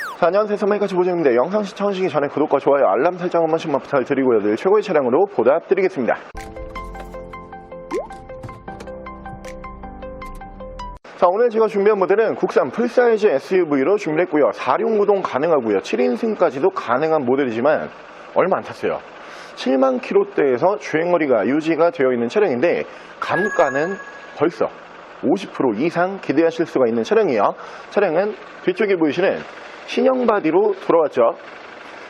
자, 안녕하세요. 선마이까지 보정입니다. 영상 시청하시기 전에 구독과 좋아요, 알람 설정 한 번씩만 부탁드리고요. 늘 최고의 차량으로 보답드리겠습니다. 자, 오늘 제가 준비한 모델은 국산 풀사이즈 SUV로 준비했고요. 4륜구동 가능하고요. 7인승까지도 가능한 모델이지만 얼마 안 탔어요. 7만 킬로대에서 주행거리가 유지가 되어 있는 차량인데 감가는 벌써 50% 이상 기대하실 수가 있는 차량이에요. 차량은 뒤쪽에 보이시는 신형 바디로 돌아왔죠.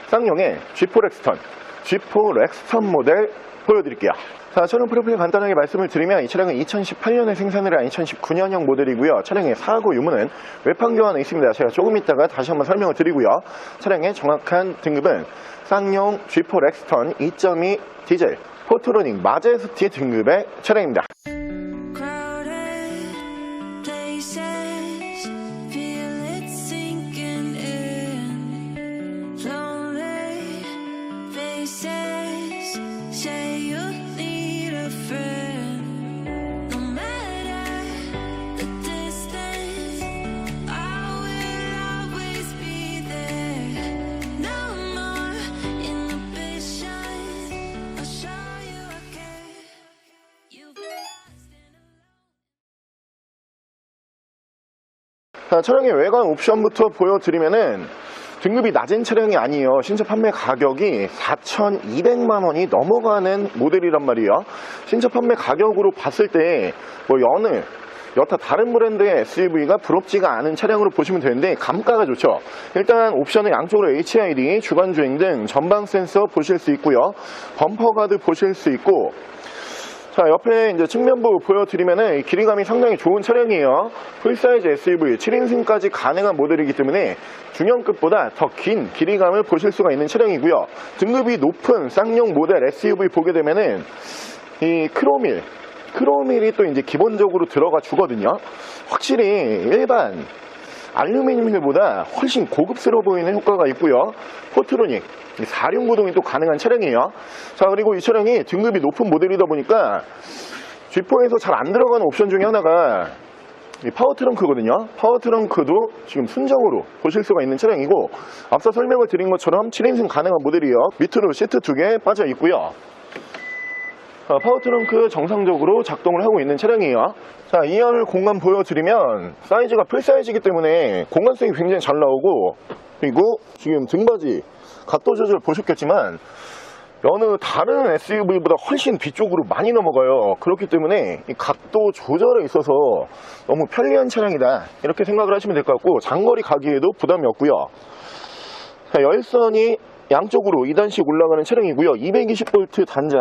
쌍용의 G4 렉스턴, G4 렉스턴 모델 보여드릴게요. 자, 차량 프로필 간단하게 말씀을 드리면 이 차량은 2018년에 생산을 한 2019년형 모델이고요. 차량의 사고 유무는 외판 교환에 있습니다. 제가 조금 있다가 다시 한번 설명을 드리고요. 차량의 정확한 등급은 쌍용 G4 렉스턴 2.2 디젤 포트로닉 마제스티 등급의 차량입니다. 자, 차량의 외관 옵션부터 보여드리면은 등급이 낮은 차량이 아니에요. 신차 판매 가격이 4,200만 원이 넘어가는 모델이란 말이에요. 신차 판매 가격으로 봤을 때 뭐 여느 여타 다른 브랜드의 SUV가 부럽지가 않은 차량으로 보시면 되는데 감가가 좋죠. 일단 옵션은 양쪽으로 HID, 주간 주행 등 전방 센서 보실 수 있고요. 범퍼 가드 보실 수 있고 자, 옆에 이제 측면부 보여드리면은 이 길이감이 상당히 좋은 차량이에요. 풀사이즈 SUV 7인승까지 가능한 모델이기 때문에 중형급보다 더 긴 길이감을 보실 수가 있는 차량이고요. 등급이 높은 쌍용 모델 SUV 보게 되면은 이 크로밀, 크로밀이 또 이제 기본적으로 들어가 주거든요. 확실히 일반 알루미늄 휠보다 훨씬 고급스러워 보이는 효과가 있고요. 포트로닉 4륜 구동이 또 가능한 차량이에요. 자 그리고 이 차량이 등급이 높은 모델이다 보니까 G4에서 잘 안 들어가는 옵션 중에 하나가 이 파워 트렁크거든요. 파워 트렁크도 지금 순정으로 보실 수가 있는 차량이고 앞서 설명을 드린 것처럼 7인승 가능한 모델이에요. 밑으로 시트 두 개 빠져 있고요. 어, 파워 트렁크 정상적으로 작동을 하고 있는 차량이에요. 자, 2열 공간 보여드리면 사이즈가 풀 사이즈이기 때문에 공간성이 굉장히 잘 나오고 그리고 지금 등받이 각도 조절 보셨겠지만 여느 다른 SUV보다 훨씬 뒤쪽으로 많이 넘어가요. 그렇기 때문에 이 각도 조절에 있어서 너무 편리한 차량이다. 이렇게 생각을 하시면 될 것 같고 장거리 가기에도 부담이 없고요. 자, 열선이 양쪽으로 2단씩 올라가는 차량이고요. 220V 단자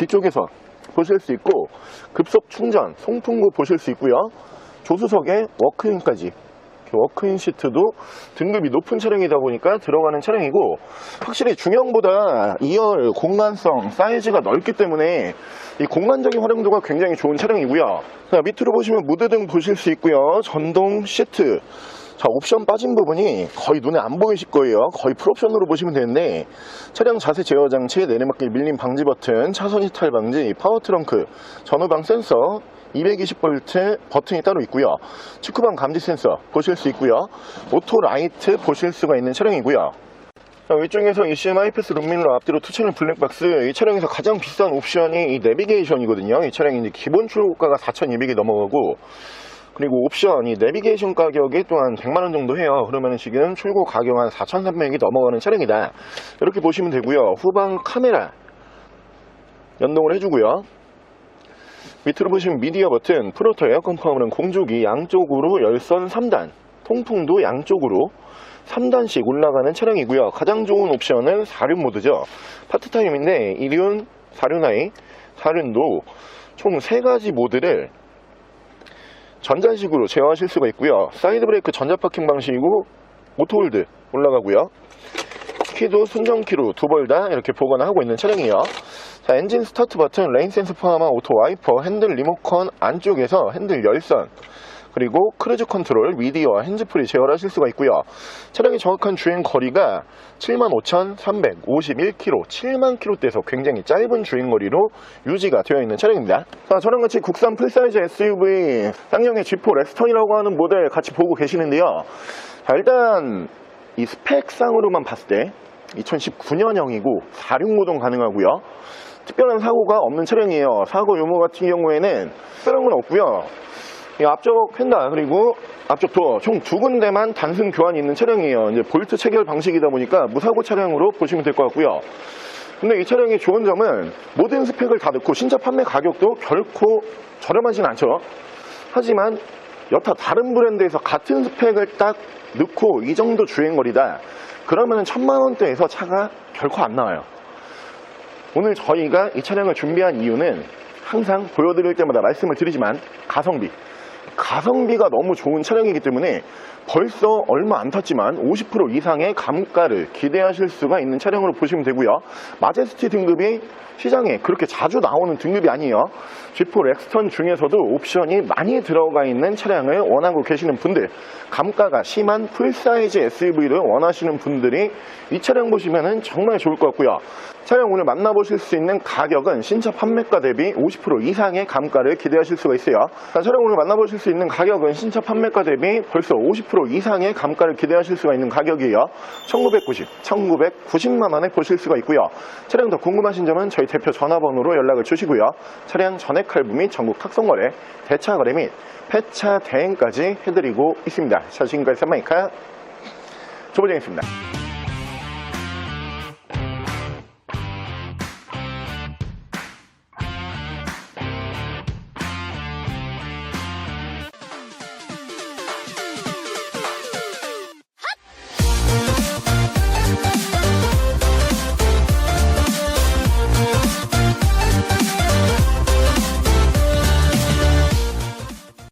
뒤쪽에서 보실 수 있고 급속 충전, 송풍구 보실 수 있고요. 조수석에 워크인까지 워크인 시트도 등급이 높은 차량이다 보니까 들어가는 차량이고 확실히 중형보다 2열 공간성 사이즈가 넓기 때문에 이 공간적인 활용도가 굉장히 좋은 차량이고요. 자, 밑으로 보시면 무드등 보실 수 있고요. 전동 시트 자, 옵션 빠진 부분이 거의 눈에 안 보이실 거예요. 거의 풀옵션으로 보시면 되는데 차량 자세 제어 장치, 내리막길 밀림 방지 버튼, 차선 이탈 방지, 파워 트렁크, 전후방 센서, 220V 버튼이 따로 있고요. 축구방 감지 센서 보실 수 있고요. 오토 라이트 보실 수가 있는 차량이고요. 자, 위쪽에서 ECM 하이패스 룸밀러 앞뒤로 투채널 블랙박스 이 차량에서 가장 비싼 옵션이 이 내비게이션이거든요. 이 차량이 이제 기본 출고가가 4,200이 넘어가고 그리고 옵션, 이 내비게이션 가격이 또한 100만원 정도 해요. 그러면 지금 출고 가격 한 4,300이 넘어가는 차량이다. 이렇게 보시면 되고요. 후방 카메라 연동을 해주고요. 밑으로 보시면 미디어 버튼, 프로토 에어컨 파워는 공조기 양쪽으로 열선 3단, 통풍도 양쪽으로 3단씩 올라가는 차량이고요. 가장 좋은 옵션은 4륜 모드죠. 파트타임인데 1륜, 4륜 하이, 4륜도 총 3가지 모드를 전자식으로 제어하실 수가 있고요. 사이드 브레이크 전자 파킹 방식이고 오토홀드 올라가고요. 키도 순정키로 두 벌 다 이렇게 보관하고 있는 차량이에요. 자, 엔진 스타트 버튼, 레인 센서 포함한 오토 와이퍼, 핸들 리모컨 안쪽에서 핸들 열선, 그리고 크루즈 컨트롤, 미디어와 핸즈프리 제어를 하실 수가 있고요. 차량의 정확한 주행 거리가 75,351km, 7만 km대에서 굉장히 짧은 주행 거리로 유지가 되어 있는 차량입니다. 자, 저랑 같이 국산 풀사이즈 SUV 쌍용의 G4 렉스턴이라고 하는 모델 같이 보고 계시는데요. 자, 일단 이 스펙상으로만 봤을 때 2019년형이고 46모동 가능하고요. 특별한 사고가 없는 차량이에요. 사고 유무 같은 경우에는 특별한 건 없고요. 이 앞쪽 펜다 그리고 앞쪽 도어 총 두 군데만 단순 교환이 있는 차량이에요. 이제 볼트 체결 방식이다 보니까 무사고 차량으로 보시면 될 것 같고요. 근데 이 차량의 좋은 점은 모든 스펙을 다 넣고 신차 판매 가격도 결코 저렴하진 않죠. 하지만 여타 다른 브랜드에서 같은 스펙을 딱 넣고 이 정도 주행거리다 그러면 천만 원대에서 차가 결코 안 나와요. 오늘 저희가 이 차량을 준비한 이유는 항상 보여드릴 때마다 말씀을 드리지만 가성비 가성비가 너무 좋은 차량이기 때문에 벌써 얼마 안 탔지만 50% 이상의 감가를 기대하실 수가 있는 차량으로 보시면 되고요. 마제스티 등급이 시장에 그렇게 자주 나오는 등급이 아니에요. G4 렉스턴 중에서도 옵션이 많이 들어가 있는 차량을 원하고 계시는 분들, 감가가 심한 풀사이즈 SUV를 원하시는 분들이 이 차량 보시면 정말 좋을 것 같고요. 차량 오늘 만나보실 수 있는 가격은 신차 판매가 대비 50% 이상의 감가를 기대하실 수가 있어요. 자, 차량 오늘 만나보실 수 있는 가격은 신차 판매가 대비 벌써 50% 이상의 감가를 기대하실 수가 있는 가격이에요. 1990, 1990만 원에 보실 수가 있고요. 차량 더 궁금하신 점은 저희 대표 전화번호로 연락을 주시고요. 차량 전액 할부 및 전국 탁송거래, 대차 거래 및 폐차 대행까지 해드리고 있습니다. 자, 지금까지 샌마이카 조보정이었습니다.